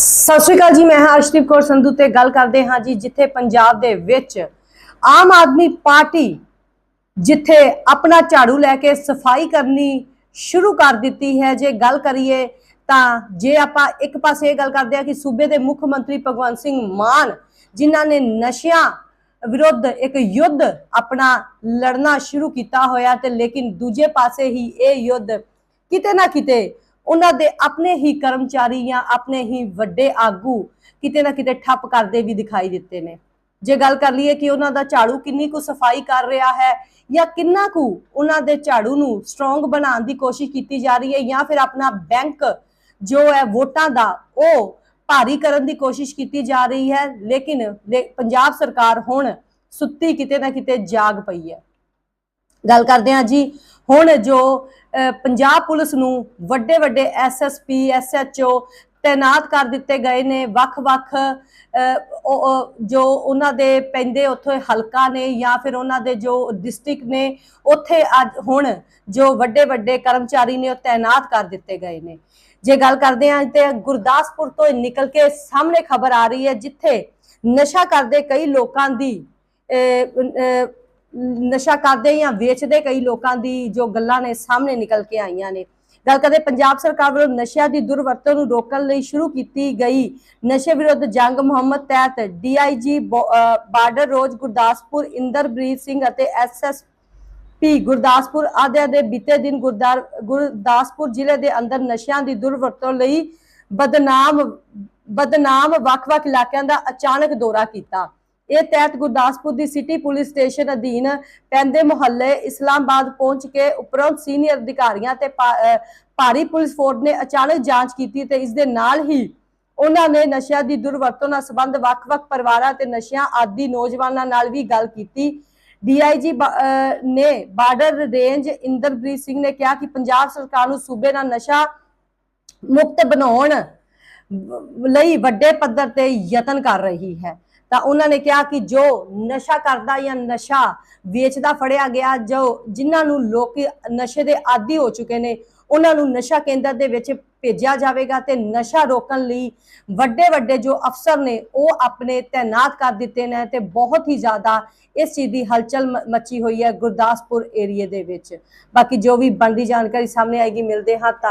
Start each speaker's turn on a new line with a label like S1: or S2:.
S1: ਸਤਿ ਸ਼੍ਰੀ ਅਕਾਲ ਜੀ, ਮੈਂ ਹਾਂ ਅਰਸ਼ਦੀਪ ਕੌਰ ਸੰਧੂ ਤੇ ਗੱਲ ਕਰਦੇ ਹਾਂ ਜੀ, ਜਿੱਥੇ ਪੰਜਾਬ ਦੇ ਵਿੱਚ ਆਮ ਆਦਮੀ ਪਾਰਟੀ ਜਿੱਥੇ ਆਪਣਾ ਝਾੜੂ ਲੈ ਕੇ ਸਫ਼ਾਈ ਕਰਨੀ ਸ਼ੁਰੂ ਕਰ ਦਿੱਤੀ ਹੈ, ਜੇ ਗੱਲ ਕਰੀਏ ਤਾਂ ਜੇ ਆਪਾਂ ਇੱਕ ਪਾਸੇ ਇਹ ਗੱਲ ਕਰਦੇ ਹਾਂ ਕਿ ਸੂਬੇ ਦੇ ਮੁੱਖ ਮੰਤਰੀ ਭਗਵੰਤ ਸਿੰਘ ਮਾਨ, ਜਿਨ੍ਹਾਂ ਨੇ ਨਸ਼ਿਆਂ ਵਿਰੁੱਧ ਇੱਕ ਯੁੱਧ ਆਪਣਾ ਲੜਨਾ ਸ਼ੁਰੂ ਕੀਤਾ ਹੋਇਆ ਤੇ ਲੇਕਿਨ ਦੂਜੇ ਪਾਸੇ ਹੀ ਇਹ ਯੁੱਧ ਕਿਤੇ ਨਾ ਕਿਤੇ ਉਹਨਾਂ ਦੇ ਆਪਣੇ ਹੀ ਕਰਮਚਾਰੀ ਜਾਂ ਆਪਣੇ ਹੀ ਵੱਡੇ ਆਗੂ ਕਿਤੇ ਨਾ ਕਿਤੇ ਠੱਪ ਕਰਦੇ ਵੀ ਦਿਖਾਈ ਦਿੱਤੇ ਨੇ। ਜੇ ਗੱਲ ਕਰ ਲਈਏ ਕਿ ਉਹਨਾਂ ਦਾ ਝਾੜੂ ਕਿੰਨੀ ਕੁ ਸਫ਼ਾਈ ਕਰ ਰਿਹਾ ਹੈ ਜਾਂ ਕਿੰਨਾ ਕੁ ਉਹਨਾਂ ਦੇ ਝਾੜੂ ਨੂੰ ਸਟਰੋਂਗ ਬਣਾਉਣ ਦੀ ਕੋਸ਼ਿਸ਼ ਕੀਤੀ ਜਾ ਰਹੀ ਹੈ ਜਾਂ ਫਿਰ ਆਪਣਾ ਬੈਂਕ ਜੋ ਹੈ ਵੋਟਾਂ ਦਾ ਉਹ ਭਾਰੀ ਕਰਨ ਦੀ ਕੋਸ਼ਿਸ਼ ਕੀਤੀ ਜਾ ਰਹੀ ਹੈ, ਲੇਕਿਨ ਪੰਜਾਬ ਸਰਕਾਰ ਹੁਣ ਸੁੱਤੀ ਕਿਤੇ ਨਾ ਕਿਤੇ ਜਾਗ ਪਈ ਹੈ। ਗੱਲ ਕਰਦੇ ਹਾਂ ਜੀ, ਹੁਣ ਜੋ ਪੰਜਾਬ ਪੁਲਿਸ ਨੂੰ ਵੱਡੇ ਵੱਡੇ ਐਸਐਸਪੀ ਐਸਐਚਓ ਤਾਇਨਾਤ ਕਰ ਦਿੱਤੇ ਗਏ ਨੇ। ਵੱਖ-ਵੱਖ ਜੋ ਉਹਨਾਂ ਦੇ ਪੈਂਦੇ ਉੱਥੇ ਹਲਕਾ ਨੇ ਜਾਂ ਫਿਰ ਉਹਨਾਂ ਦੇ ਜੋ ਡਿਸਟ੍ਰਿਕਟ ਨੇ, ਉੱਥੇ ਅੱਜ ਹੁਣ ਜੋ ਵੱਡੇ ਵੱਡੇ ਕਰਮਚਾਰੀ ਨੇ ਉਹ ਤਾਇਨਾਤ ਕਰ ਦਿੱਤੇ ਗਏ ਨੇ। ਜੇ ਗੱਲ ਕਰਦੇ ਹਾਂ ਤੇ ਗੁਰਦਾਸਪੁਰ ਤੋਂ ਨਿਕਲ ਕੇ ਸਾਹਮਣੇ ਖਬਰ ਆ ਰਹੀ ਹੈ, ਜਿੱਥੇ ਨਸ਼ਾ ਕਰਦੇ ਕਈ ਲੋਕਾਂ ਦੀ ਨਸ਼ਾ ਕਰਦੇ ਜਾਂ ਵੇਚਦੇ ਕਈ ਲੋਕਾਂ ਦੀ ਜੋ ਗੱਲਾਂ ਨੇ ਸਾਹਮਣੇ ਨਿਕਲ ਕੇ ਆਈਆਂ ਨੇ। ਗੱਲ ਕਰਦੇ ਪੰਜਾਬ ਸਰਕਾਰ ਵੱਲੋਂ ਨਸ਼ਿਆਂ ਦੀ ਦੁਰਵਰਤੋਂ ਨੂੰ ਰੋਕਣ ਲਈ ਸ਼ੁਰੂ ਕੀਤੀ ਗਈ। ਨਸ਼ੇ ਵਿਰੁੱਧ ਜੰਗ ਮੁਹੰਮਦ ਤਹਿਤ ਡੀਆਈਜੀ ਬਾਰਡਰ ਰੋਜ਼ ਗੁਰਦਾਸਪੁਰ, ਇੰਦਰਬ੍ਰੀਤ ਸਿੰਘ ਅਤੇ ਐਸਐਸ ਪੀ ਗੁਰਦਾਸਪੁਰ ਆਦਿ ਦੇ ਬੀਤੇ ਦਿਨ ਗੁਰਦਾਰ, ਗੁਰਦਾਸਪੁਰ ਜ਼ਿਲ੍ਹੇ ਦੇ ਅੰਦਰ ਨਸ਼ਿਆਂ ਦੀ ਦੁਰਵਰਤੋਂ ਲਈ ਬਦਨਾਮ ਬਦਨਾਮ ਵੱਖ-ਵੱਖ ਇਲਾਕਿਆਂ ਦਾ ਅਚਾਨਕ ਦੌਰਾ ਕੀਤਾ। ਇਹ ਤਹਿਤ ਗੁਰਦਾਸਪੁਰ ਦੀ ਸਿਟੀ ਪੁਲਿਸ ਸਟੇਸ਼ਨ ਅਧੀਨ ਪੈਂਦੇ ਮੁਹੱਲੇ ਇਸਲਾਮਾਬਾਦ ਪਹੁੰਚ ਕੇ ਉਪਰੰਤ ਸੀਨੀਅਰ ਅਧਿਕਾਰੀਆਂ ਤੇ ਭਾਰੀ ਪੁਲਿਸ ਫੋਰਸ ਨੇ ਅਚਾਨਕ ਜਾਂਚ ਕੀਤੀ ਤੇ ਇਸ ਦੇ ਨਾਲ ਹੀ ਉਹਨਾਂ ਨੇ ਨਸ਼ਿਆਂ ਦੀ ਦੁਰਵਰਤੋਂ ਨਾਲ ਸੰਬੰਧ ਵੱਖ-ਵੱਖ ਪਰਿਵਾਰਾਂ ਤੇ ਨਸ਼ਿਆਂ ਆਦੀ ਨੌਜਵਾਨਾਂ ਨਾਲ ਵੀ ਗੱਲ ਕੀਤੀ। ਡੀਆਈਜੀ ਨੇ ਬਾਰਡਰ ਰੇਂਜ ਇੰਦਰਪ੍ਰੀਤ ਸਿੰਘ ਨੇ ਕਿਹਾ ਕਿ ਪੰਜਾਬ ਸਰਕਾਰ ਨੂੰ ਸੂਬੇ ਨਾਲ ਨਸ਼ਾ ਮੁਕਤ ਬਣਾਉਣ ਲਈ ਵੱਡੇ ਪੱਧਰ ਤੇ ਯਤਨ ਕਰ ਰਹੀ ਹੈ। ਤਾਂ ਉਹਨਾਂ ਨੇ ਕਿਹਾ ਕਿ ਜੋ ਨਸ਼ਾ ਕਰਦਾ ਜਾਂ ਨਸ਼ਾ ਵੇਚਦਾ ਫੜਿਆ ਗਿਆ, ਜੋ ਜਿਨ੍ਹਾਂ ਨੂੰ ਲੋਕ ਨਸ਼ੇ ਦੇ ਆਦੀ ਹੋ ਚੁੱਕੇ ਨੇ, ਉਹਨਾਂ ਨੂੰ ਨਸ਼ਾ ਕੇਂਦਰ ਦੇ ਵਿੱਚ ਭੇਜਿਆ ਜਾਵੇਗਾ ਤੇ ਨਸ਼ਾ ਰੋਕਣ ਲਈ ਵੱਡੇ ਵੱਡੇ ਜੋ ਅਫਸਰ ਨੇ, ਉਹ ਆਪਣੇ ਤਾਇਨਾਤ ਕਰ ਦਿੱਤੇ ਨੇ ਤੇ ਬਹੁਤ ਹੀ ਜ਼ਿਆਦਾ ਇਸ ਚੀਜ਼ ਦੀ ਹਲਚਲ ਮ- ਮਚੀ ਹੋਈ ਹੈ ਗੁਰਦਾਸਪੁਰ ਏਰੀਏ ਦੇ ਵਿੱਚ। ਬਾਕੀ ਜੋ ਵੀ ਬਣਦੀ ਜਾਣਕਾਰੀ ਸਾਹਮਣੇ ਆਏਗੀ, ਮਿਲਦੇ ਹਾਂ ਤਾਂ